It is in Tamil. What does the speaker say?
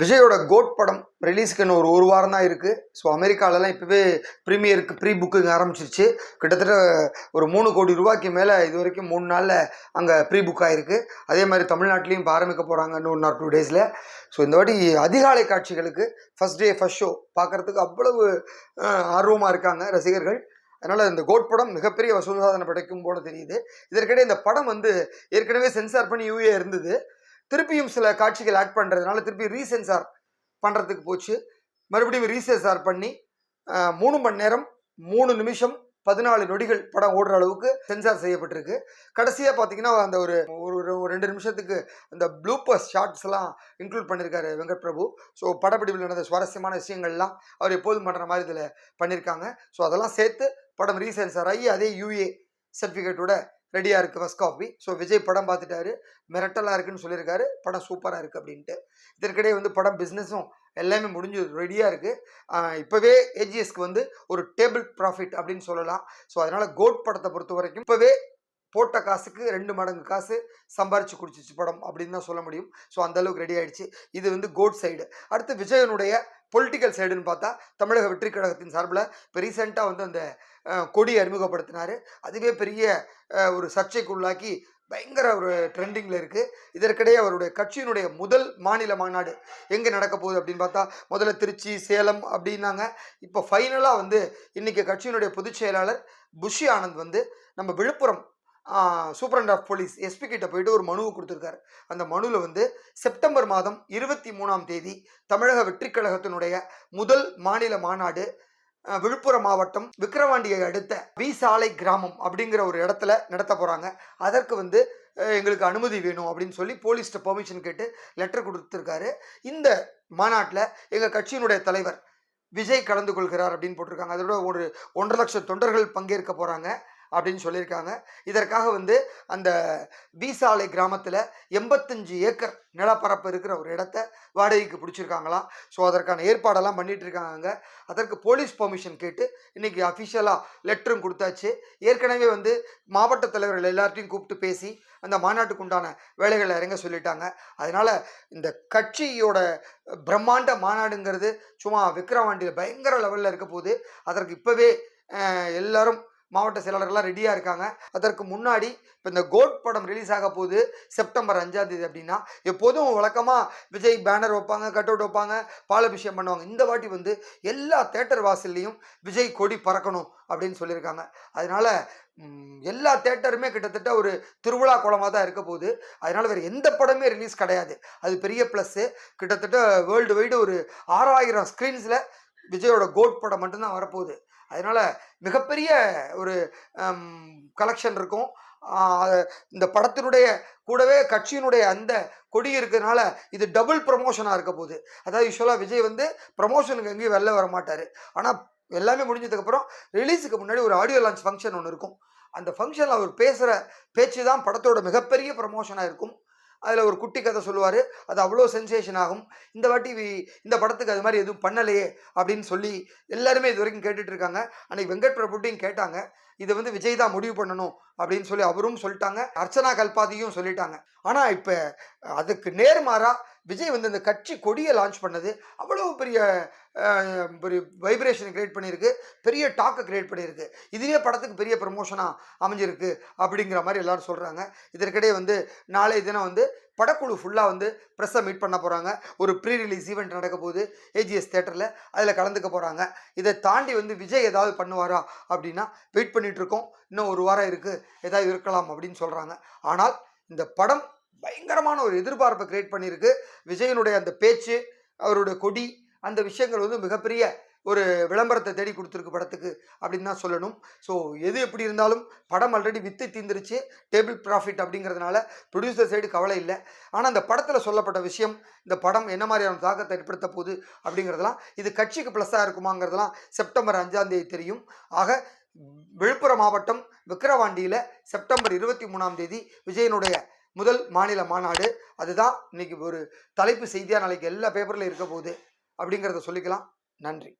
விஜயோட கோட் படம் ரிலீஸ்க்கு இன்னும் ஒரு ஒரு வாரம் தான் இருக்குது ஸோ அமெரிக்காலலாம் இப்போவே ப்ரீமியருக்கு ப்ரீ புக்கிங் ஆரம்பிச்சிருச்சு. கிட்டத்தட்ட ஒரு மூணு கோடி ரூபாய்க்கு மேலே இது வரைக்கும் மூணு நாளில் அங்கே ப்ரீ புக் ஆகிருக்கு அதே மாதிரி தமிழ்நாட்டிலையும் இப்போ ஆரம்பிக்க போகிறாங்க இன்னும் ஒன் ஆர் டூ டேஸில் ஸோ இந்த வாட்டி அதிகாலை காட்சிகளுக்கு ஃபஸ்ட் டே ஃபஸ்ட் ஷோ பார்க்குறதுக்கு அவ்வளவு ஆர்வமாக இருக்காங்க ரசிகர்கள். அதனால் இந்த கோட் படம் மிகப்பெரிய வசூல் சாதனை படைக்கும் போல தெரியுது. இதற்கிடையே இந்த படம் வந்து ஏற்கனவே சென்சார் பண்ணி யூஏ இருந்தது. திருப்பியும் சில காட்சிகள் ஆட் பண்ணுறதுனால திருப்பி ரீசென்சார் பண்ணுறதுக்கு போச்சு. மறுபடியும் ரீசென்சார் பண்ணி மூணு மணி நேரம் மூணு நிமிஷம் பதினாலு நொடிகள் படம் ஓடுற அளவுக்கு சென்சார் செய்யப்பட்டிருக்கு. கடைசியாக பார்த்தீங்கன்னா அந்த ஒரு ஒரு ஒரு- ரெண்டு நிமிஷத்துக்கு அந்த ப்ளூப்பர்ஸ் ஷார்ட்ஸ்லாம் இன்க்ளூட் பண்ணியிருக்காரு வெங்கட் பிரபு ஸோ படப்பிடிப்பில் நடந்த சுவாரஸ்யமான விஷயங்கள்லாம் அவர் எப்போதும் பண்ணுற மாதிரி இதில் பண்ணியிருக்காங்க ஸோ அதெல்லாம் சேர்த்து படம் ரீசென்சார் ஆகி அதே யூஏ சர்டிஃபிகேட்டோட ரெடியாக இருக்குது ஃபஸ்ட் காப்பி ஸோ விஜய் படம் பார்த்துட்டாரு. மிரட்டலாக இருக்குன்னு சொல்லியிருக்காரு. படம் சூப்பராக இருக்குது அப்படின்ட்டு. இதற்கிடையே வந்து படம் பிஸ்னஸும் எல்லாமே முடிஞ்சு ரெடியாக இருக்குது இப்போவே ஏஜிஎஸ்க்கு வந்து ஒரு டேபிள் ப்ராஃபிட் அப்படின்னு சொல்லலாம். ஸோ அதனால் கோட் படத்தை பொறுத்த வரைக்கும் இப்போவே போட்ட காசுக்கு ரெண்டு மடங்கு காசு சம்பாரிச்சு குடிச்சிச்சு படம் அப்படின்னு தான் சொல்ல முடியும். ஸோ அந்த அளவுக்கு ரெடி ஆகிடுச்சு இது வந்து கோட் சைடு அடுத்து விஜயனுடைய பொலிட்டிக்கல் சைடுன்னு பார்த்தா தமிழக வெற்றி கழகத்தின் சார்பில் இப்போ ரீசெண்டாக வந்து அந்த கொடி அறிமுகப்படுத்தினார். அதுவே பெரிய ஒரு ஒரு சர்ச்சைக்குள்ளாக்கி பயங்கர ஒரு ட்ரெண்டிங்கில் இருக்குது இதற்கிடையே அவருடைய கட்சியினுடைய முதல் மாநில மாநாடு எங்கே நடக்க போகுது அப்படின்னு பார்த்தா முதல்ல திருச்சி சேலம் அப்படின்னாங்க. இப்போ ஃபைனலாக வந்து இன்றைக்கி கட்சியினுடைய பொதுச் செயலாளர் புஷி ஆனந்த் வந்து நம்ம Villupuram superintendent of police SP கிட்ட போயிட்டு ஒரு மனுவை கொடுத்துருக்காரு. அந்த மனுவில் வந்து செப்டம்பர் மாதம் இருபத்தி மூணாம் தேதி தமிழக வெற்றிக் கழகத்தினுடைய முதல் மாநில மாநாடு விழுப்புரம் மாவட்டம் விக்கிரவாண்டியை அடுத்த வி சாலை கிராமம் அப்படிங்கிற ஒரு இடத்துல நடத்த போகிறாங்க அதற்கு வந்து எங்களுக்கு அனுமதி வேணும் அப்படின்னு சொல்லி போலீஸ்கிட்ட பெர்மிஷன் கேட்டு லெட்டர் கொடுத்துருக்காரு. இந்த மாநாட்டில் எங்கள் கட்சியினுடைய தலைவர் விஜய் கலந்து கொள்கிறார் அப்படின்னு போட்டிருக்காங்க. அதோட ஒரு ஒன்றரை லட்சம் தொண்டர்கள் பங்கேற்க போகிறாங்க அப்படின்னு சொல்லியிருக்காங்க. இதற்காக வந்து அந்த பீசாலை கிராமத்தில் எண்பத்தஞ்சு ஏக்கர் நிலப்பரப்பு இருக்கிற ஒரு இடத்த வாடகைக்கு பிடிச்சிருக்காங்களாம் ஸோ அதற்கான ஏற்பாடெல்லாம் பண்ணிகிட்டு இருக்காங்க அதற்கு போலீஸ் பெர்மிஷன் கேட்டு இன்னைக்கு அஃபிஷியலாக லெட்டரும் கொடுத்தாச்சு. ஏற்கனவே வந்து மாவட்ட தலைவர்கள் எல்லார்ட்டையும் கூப்பிட்டு பேசி அந்த மாநாட்டுக்கு உண்டான வேலைகளை இறங்க சொல்லிட்டாங்க. அதனால் இந்த கட்சியோட பிரம்மாண்ட மாநாடுங்கிறது சும்மா விக்ரவாண்டியில் பயங்கர லெவலில் இருக்க போகுது. அதற்கு இப்போவே எல்லாரும் மாவட்ட செயலாளர்கள்லாம் ரெடியாக இருக்காங்க. அதற்கு முன்னாடி இப்போ இந்த கோட் படம் ரிலீஸ் ஆக போகுது செப்டம்பர் அஞ்சாம் தேதி அப்படின்னா எப்போதும் வழக்கமாக விஜய் பேனர் வைப்பாங்க கட் அவுட் வைப்பாங்க பாலபிஷேகம் பண்ணுவாங்க. இந்த வாட்டி வந்து எல்லா தேட்டர் வாசல்லையும் விஜய் கொடி பறக்கணும் அப்படின்னு சொல்லியிருக்காங்க. அதனால எல்லா தேட்டருமே கிட்டத்தட்ட ஒரு திருவிழா குளமாக தான் இருக்க போகுது. அதனால் வேறு எந்த படமே ரிலீஸ் கிடையாது. அது பெரிய ப்ளஸ்ஸு கிட்டத்தட்ட வேர்ல்டு வைடு ஒரு ஆறாயிரம் ஸ்க்ரீன்ஸில் விஜயோட கோட் படம் மட்டும்தான் வரப்போகுது. அதனால் மிகப்பெரிய ஒரு கலெக்ஷன் இருக்கும். இந்த படத்தினுடைய கூடவே கட்சியினுடைய அந்த கொடி இருக்கிறதுனால இது டபுள் ப்ரமோஷனாக இருக்க போகுது. அதாவது யூஸ்வலாக விஜய் வந்து ப்ரமோஷனுக்கு எங்கேயும் வெளில வர மாட்டார். ஆனால் எல்லாமே முடிஞ்சதுக்கப்புறம் ரிலீஸுக்கு முன்னாடி ஒரு ஆடியோ லான்ச் ஃபங்க்ஷன் ஒன்று இருக்கும். அந்த ஃபங்க்ஷனில் அவர் பேசுகிற பேச்சு தான் படத்தோட மிகப்பெரிய ப்ரமோஷனாக இருக்கும். அதில் ஒரு குட்டி கதை சொல்லுவார். அது அவ்வளோ சென்சேஷன் ஆகும். இந்த வாட்டி இந்த படத்துக்கு அது மாதிரி எதுவும் பண்ணலையே அப்படின்னு சொல்லி எல்லாருமே இது வரைக்கும் கேட்டுட்ருக்காங்க இருக்காங்க. வெங்கட் பிரபுட்டையும் கேட்டாங்க. இதை வந்து விஜய் தான் முடிவு பண்ணணும் அப்படின்னு சொல்லி அவரும் சொல்லிட்டாங்க. அர்ச்சனா கல்பாதியும் சொல்லிட்டாங்க. ஆனால் இப்போ அதுக்கு நேர்மாறா விஜய் வந்து இந்த கட்சி கொடியை லான்ச் பண்ணது. அவ்வளோ பெரிய பெரிய வைப்ரேஷனை கிரியேட் பண்ணியிருக்கு. பெரிய டாக்கை கிரியேட் பண்ணியிருக்கு. இதுவே படத்துக்கு பெரிய ப்ரமோஷனாக அமைஞ்சிருக்கு அப்படிங்கிற மாதிரி எல்லாரும் சொல்கிறாங்க இதற்கிடையே வந்து நாளைய தினம் வந்து படக்குழு ஃபுல்லாக வந்து ப்ரெஸ்ஸை மீட் பண்ண போகிறாங்க ஒரு ப்ரீ ரிலீஸ் ஈவெண்ட் நடக்க போகுது. ஏஜிஎஸ் தேட்டரில் அதில் கலந்துக்க போகிறாங்க இதை தாண்டி வந்து விஜய் ஏதாவது பண்ணுவாரா அப்படின்னா வெயிட் பண்ணிகிட்ருக்கோம் இருக்கோம். இன்னும் ஒரு வாரம் இருக்குது ஏதாவது இருக்கலாம் அப்படின்னு சொல்கிறாங்க ஆனால் இந்த படம் பயங்கரமான ஒரு எதிர்பார்ப்பை க்ரியேட் பண்ணியிருக்கு. விஜயனுடைய அந்த பேச்சு அவருடைய கொடி அந்த விஷயங்கள் வந்து மிகப்பெரிய ஒரு விளம்பரத்தை தேடி கொடுத்துருக்கு படத்துக்கு அப்படின்னு தான் சொல்லணும். ஸோ எது எப்படி இருந்தாலும் படம் ஆல்ரெடி வித்து தீந்துருச்சு டேபிள் ப்ராஃபிட் அப்படிங்கிறதுனால ப்ரொடியூசர் சைடு கவலை இல்லை. ஆனால் அந்த படத்தில் சொல்லப்பட்ட விஷயம் இந்த படம் என்ன மாதிரியான தாக்கத்தை ஏற்படுத்த போகுது அப்படிங்கிறதெல்லாம் இது கட்சிக்கு ப்ளஸ்ஸாக இருக்குமாங்கிறதெல்லாம் செப்டம்பர் அஞ்சாம் தேதி தெரியும். ஆக விழுப்புரம் மாவட்டம் விக்கிரவாண்டியில் செப்டம்பர் இருபத்தி மூணாம் தேதி விஜயனுடைய முதல் மாநில மாநாடு. அதுதான் இன்னைக்கு ஒரு தலைப்பு செய்தியாக நாளைக்கு எல்லா பேப்பரில் இருக்க போகுது. அப்படிங்கிறத சொல்லிக்கலாம். நன்றி.